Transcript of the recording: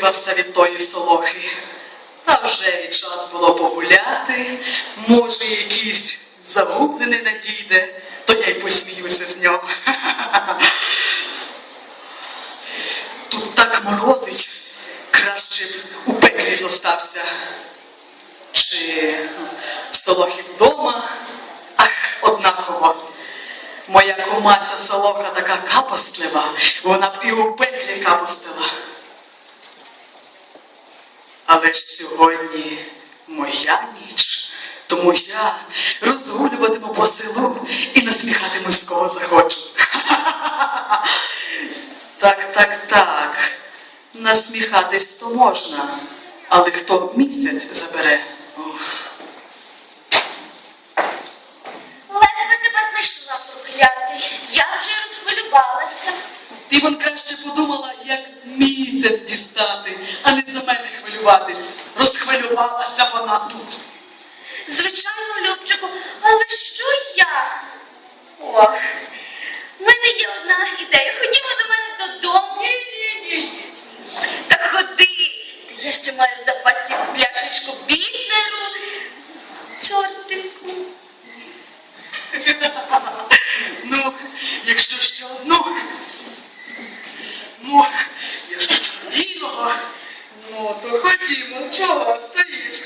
Фу, від тої солохи. Та вже і час було погуляти, може, якийсь загублений надійде, то я й посміюся з нього. Тут так морозить, краще б у пеклі зостався. Чи в солохі вдома, ах, однаково. Моя комася солоха така капостлива, вона б і у пеклі капостила. Але ж сьогодні моя ніч, тому я розгулюватиму по селу і насміхатиму з кого захочу. Так, так, так. Насміхатись то можна, але хто місяць забере? Ледве тебе знайшла, проклятий. Я вже розхвилювалася. Ти вон краще подумала, як місяць дістати, а не хвилюватись. Розхвилювалася вона тут. Звичайно, Любчику, але що я? О, в мене є одна ідея. Ходімо до мене додому. Ні, ні, ні. Та ходи. Та я ще маю в запасі пляшечку бітнеру. Чортику. Ходімо, чого стоїш.